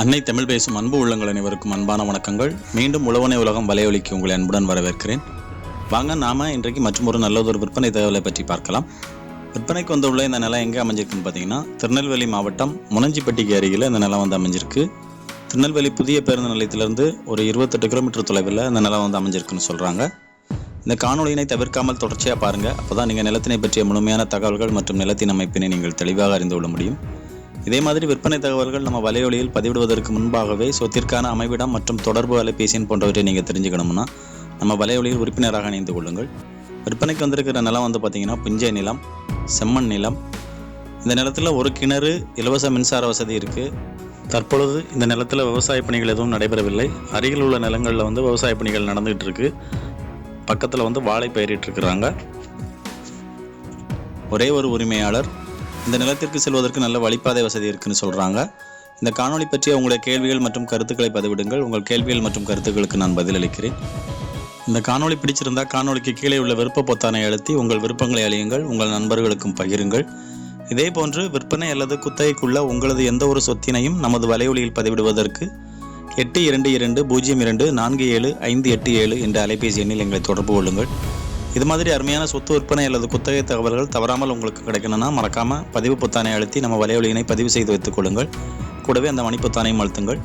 அன்னை தமிழ் பேசும் அன்பு உள்ளங்கள் அனைவருக்கும் அன்பான வணக்கங்கள். மீண்டும் உழவனை உலகம் வலையொலிக்கு உங்களை அன்புடன் வரவேற்கிறேன். வாங்க நாம இன்றைக்கு மற்றும் ஒரு நல்லதொரு விற்பனை தகவலை பற்றி பார்க்கலாம். விற்பனைக்கு வந்துள்ள இந்த நிலம் எங்கே அமைஞ்சிருக்குன்னு பார்த்தீங்கன்னா திருநெல்வேலி மாவட்டம் முனஞ்சிப்பட்டிக்கு அருகில் இந்த நிலம் வந்து அமைஞ்சிருக்கு. திருநெல்வேலி புதிய பேருந்து நிலையத்திலிருந்து ஒரு இருபத்தெட்டு கிலோமீட்டர் தொலைவில் இந்த நிலம் வந்து அமைஞ்சிருக்குன்னு சொல்கிறாங்க இந்த காணொலியினை தவிர்க்காமல் தொடர்ச்சியாக பாருங்கள் அப்போ தான் நீங்கள் நிலத்தினை பற்றிய முழுமையான தகவல்கள் மற்றும் நிலத்தின் அமைப்பினை நீங்கள் தெளிவாக அறிந்து கொள்ள முடியும். இதே மாதிரி விற்பனை தகவல்கள் நம்ம வலையொலியில் பதிவிடுவதற்கு முன்பாகவே சொத்திற்கான அமைவிடம் மற்றும் தொடர்பு அலைபேசியின் போன்றவற்றை நீங்கள் தெரிஞ்சுக்கணும்னா நம்ம வலையொலியில் உறுப்பினராக இணைந்து கொள்ளுங்கள். விற்பனைக்கு வந்திருக்கிற நிலம் வந்து பார்த்தீங்கன்னா புஞ்சை நிலம் செம்மண் நிலம். இந்த நிலத்தில் ஒரு கிணறு இலவச மின்சார வசதி இருக்குது தற்பொழுது இந்த நிலத்தில் விவசாய பணிகள் எதுவும் நடைபெறவில்லை. அருகில் உள்ள நிலங்களில் வந்து விவசாய பணிகள் நடந்துகிட்டு இருக்கு பக்கத்தில் வந்து வாழை பயிரிட்டு இருக்கிறாங்க ஒரே ஒரு உரிமையாளர் இந்த நிலத்திற்கு செல்வதற்கு நல்ல வழிப்பாதை வசதி இருக்குன்னு சொல்கிறாங்க இந்த காணொளி பற்றிய உங்களுடைய கேள்விகள் மற்றும் கருத்துக்களை பதிவிடுங்கள். உங்கள் கேள்விகள் மற்றும் கருத்துக்களுக்கு நான் பதிலளிக்கிறேன். இந்த காணொளி பிடிச்சிருந்தா காணொளிக்கு கீழே உள்ள விருப்ப பொத்தானை அழுத்தி உங்கள் விருப்பங்களை அழியுங்கள். உங்கள் நண்பர்களுக்கும் பகிருங்கள். இதே போன்று விற்பனை அல்லது குத்தகைக்குள்ள உங்களது எந்த ஒரு சொத்தினையும் நமது வலையொலியில் பதிவிடுவதற்கு எட்டு இரண்டு இரண்டு பூஜ்ஜியம் இரண்டு நான்கு ஏழு ஐந்து எட்டு ஏழு என்ற அலைபேசி எண்ணில் எங்களை தொடர்பு கொள்ளுங்கள். இது மாதிரி அருமையான சொத்து விற்பனை அல்லது குத்தகை தகவல்கள் தவறாமல் உங்களுக்கு கிடைக்கணும்னா மறக்காமல் பதிவு பொத்தானை அழுத்தி நம்ம வலையொலியினை பதிவு செய்து வைத்துக் கொள்ளுங்கள். கூடவே அந்த மணிப்பொத்தானையும் அழுத்துங்கள்.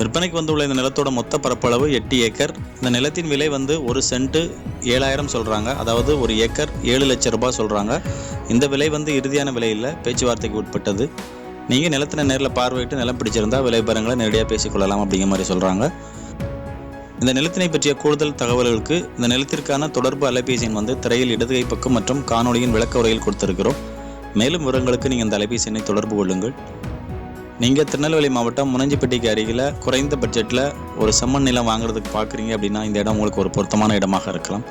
விற்பனைக்கு வந்துள்ள இந்த நிலத்தோட மொத்த பரப்பளவு எட்டு ஏக்கர். இந்த நிலத்தின் விலை வந்து ஒரு சென்ட்டு ஏழாயிரம் சொல்கிறாங்க அதாவது ஒரு ஏக்கர் ஏழு லட்சம் ரூபாய் சொல்கிறாங்க இந்த விலை வந்து இறுதியான விலை இல்லை பேச்சுவார்த்தைக்கு உட்பட்டது. நீங்கள் நிலத்தின நேரில் பார்வையிட்டு நிலம் பிடிச்சிருந்தா விலை விவரங்களை நேரடியாக பேசிக்கொள்ளலாம் அப்படிங்கிற மாதிரி சொல்கிறாங்க இந்த நிலத்தினை பற்றிய கூடுதல் தகவல்களுக்கு இந்த நிலத்திற்கான தொடர்பு அலைபேசி எண் வந்து திரையில் இடதுகை பக்கம் மற்றும் காணொளியின் விளக்க உரையில் கொடுத்திருக்கிறோம். மேலும் விவரங்களுக்கு நீங்கள் இந்த அலைபேசி எண்ணை தொடர்பு கொள்ளுங்கள். நீங்கள் திருநெல்வேலி மாவட்டம் முனஞ்சிப்பட்டிக்கு அருகில் குறைந்த பட்ஜெட்டில் ஒரு செம்மண் நிலம் வாங்குறதுக்கு பார்க்குறீங்க அப்படின்னா இந்த இடம் உங்களுக்கு ஒரு பொருத்தமான இடமாக இருக்கலாம்.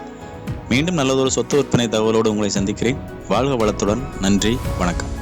மீண்டும் நல்லதொரு சொத்து விற்பனை தகவலோடு உங்களை சந்திக்கிறேன். வாழ்க வளத்துடன். நன்றி. வணக்கம்.